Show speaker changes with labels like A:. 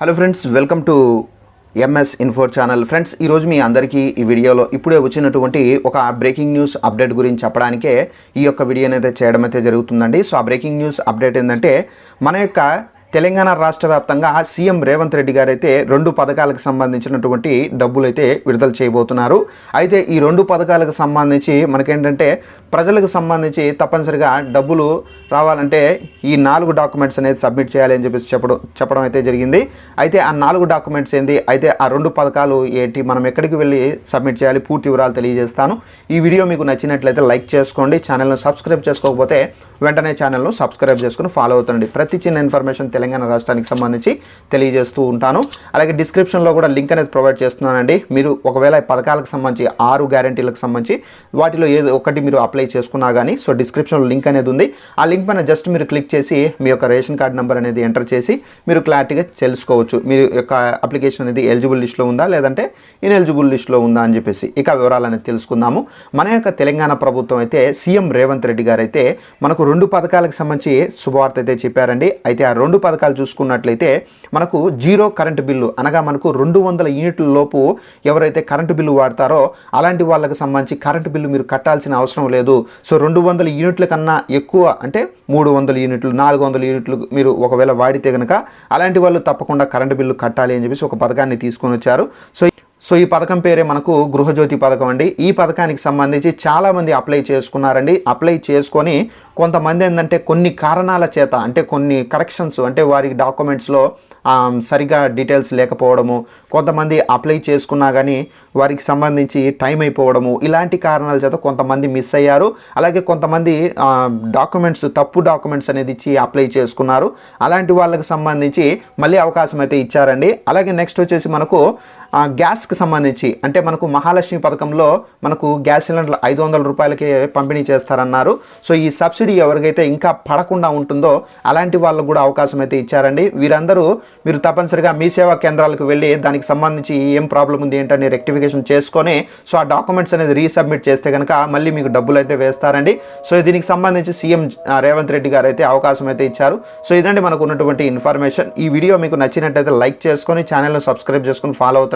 A: Hello friends welcome to M S info channel friends ఈరోజు మీ అందరికీ ఈ వీడియోలో ఇప్పుడే వచ్చినటువంటి ఒక బ్రేకింగ్ న్యూస్ అప్డేట్ గురించి చెప్పడానికే ఈ యొక్క వీడియో అయితే చేయడం అయితే జరుగుతుందండి. సో ఆ బ్రేకింగ్ న్యూస్ అప్డేట్ ఏంటంటే మన యొక్క తెలంగాణ రాష్ట్ర వ్యాప్తంగా సీఎం రేవంత్ రెడ్డి గారైతే రెండు పథకాలకు సంబంధించినటువంటి డబ్బులు అయితే విడుదల చేయబోతున్నారు. అయితే ఈ రెండు పథకాలకు సంబంధించి మనకేంటంటే ప్రజలకు సంబంధించి తప్పనిసరిగా డబ్బులు రావాలంటే ఈ నాలుగు డాక్యుమెంట్స్ అనేది సబ్మిట్ చేయాలి అని చెప్పేసి చెప్పడం చెప్పడం అయితే జరిగింది. అయితే ఆ నాలుగు డాక్యుమెంట్స్ ఏంది? అయితే ఆ రెండు పథకాలు ఏంటి? మనం ఎక్కడికి వెళ్ళి సబ్మిట్ చేయాలి? పూర్తి వివరాలు తెలియజేస్తాను. ఈ వీడియో మీకు నచ్చినట్లయితే లైక్ చేసుకోండి. ఛానల్ను సబ్స్క్రైబ్ చేసుకోకపోతే వెంటనే ఛానల్ను సబ్స్క్రైబ్ చేసుకుని ఫాలో అవుతుండండి. ప్రతి చిన్న ఇన్ఫర్మేషన్ తెలంగాణ రాష్ట్రానికి సంబంధించి తెలియజేస్తూ ఉంటాను. అలాగే డిస్క్రిప్షన్లో కూడా లింక్ అనేది ప్రొవైడ్ చేస్తున్నానండి. మీరు ఒకవేళ పథకాలకు సంబంధించి ఆరు గ్యారంటీలకు సంబంధించి వాటిలో ఏదో ఒకటి మీరు అప్లై చేసుకున్నా కానీ సో డిస్క్రిప్షన్లో లింక్ అనేది ఉంది. ఆ లింక్ పైన జస్ట్ మీరు క్లిక్ చేసి మీ యొక్క రేషన్ కార్డ్ నెంబర్ అనేది ఎంటర్ చేసి మీరు క్లారిటీగా తెలుసుకోవచ్చు. మీ యొక్క అప్లికేషన్ అనేది ఎలిజిబుల్ లిస్ట్లో ఉందా లేదంటే ఇన్ఎలిజిబుల్ లిస్ట్లో ఉందా అని చెప్పేసి ఇక వివరాలు అనేది తెలుసుకుందాము. మన యొక్క తెలంగాణ ప్రభుత్వం అయితే సీఎం రేవంత్ రెడ్డి గారు అయితే మనకు రెండు పథకాలకు సంబంధించి శుభవార్త అయితే చెప్పారండి. అయితే ఆ రెండు పథకాలు చూసుకున్నట్లయితే మనకు జీరో కరెంటు బిల్లు అనగా మనకు రెండు వందల యూనిట్ల లోపు ఎవరైతే కరెంటు బిల్లు వాడతారో అలాంటి వాళ్ళకి సంబంధించి కరెంటు బిల్లు మీరు కట్టాల్సిన అవసరం లేదు. సో రెండు వందల యూనిట్ల కన్నా ఎక్కువ అంటే మూడు వందల యూనిట్లు నాలుగు వందల యూనిట్లు మీరు ఒకవేళ వాడితే కనుక అలాంటి వాళ్ళు తప్పకుండా కరెంటు బిల్లు కట్టాలి అని చెప్పేసి ఒక పథకాన్ని తీసుకొని వచ్చారు. సో సో ఈ పథకం పేరే మనకు గృహజ్యోతి పథకం అండి. ఈ పథకానికి సంబంధించి చాలామంది అప్లై చేసుకున్నారండి. అప్లై చేసుకొని కొంతమంది ఏంటంటే కొన్ని కారణాల చేత అంటే కొన్ని కరెక్షన్స్ అంటే వారి డాక్యుమెంట్స్లో సరిగా డీటెయిల్స్ లేకపోవడము కొంతమంది అప్లై చేసుకున్నా కానీ వారికి సంబంధించి టైం అయిపోవడము ఇలాంటి కారణాల చేత కొంతమంది మిస్ అయ్యారు. అలాగే కొంతమంది డాక్యుమెంట్స్ తప్పు డాక్యుమెంట్స్ అనేది ఇచ్చి అప్లై చేసుకున్నారు. అలాంటి వాళ్ళకి సంబంధించి మళ్ళీ అవకాశం అయితే ఇచ్చారండి. అలాగే నెక్స్ట్ వచ్చేసి మనకు ఆ, గ్యాస్కి సంబంధించి అంటే మనకు మహాలక్ష్మి పథకంలో మనకు గ్యాస్ సిలిండర్ ఐదు వందల రూపాయలకే పంపిణీ చేస్తారన్నారు. సో ఈ సబ్సిడీ ఎవరికైతే ఇంకా పడకుండా ఉంటుందో అలాంటి వాళ్ళకు కూడా అవకాశం అయితే ఇచ్చారండి. వీరందరూ మీరు తప్పనిసరిగా మీ సేవా కేంద్రాలకు వెళ్ళి దానికి సంబంధించి ఏం ప్రాబ్లం ఉంది ఏంటని రెక్టిఫికేషన్ చేసుకొని సో ఆ డాక్యుమెంట్స్ అనేది రీసబ్మిట్ చేస్తే కనుక మళ్ళీ మీకు డబ్బులు అయితే వేస్తారండి. సో దీనికి సంబంధించి సీఎం రేవంత్ రెడ్డి గారు అయితే అవకాశం అయితే ఇచ్చారు. సో ఇదండి మనకు ఉన్నటువంటి ఇన్ఫర్మేషన్. ఈ వీడియో మీకు నచ్చినట్టయితే లైక్ చేసుకొని ఛానల్ను సబ్స్క్రైబ్ చేసుకొని follow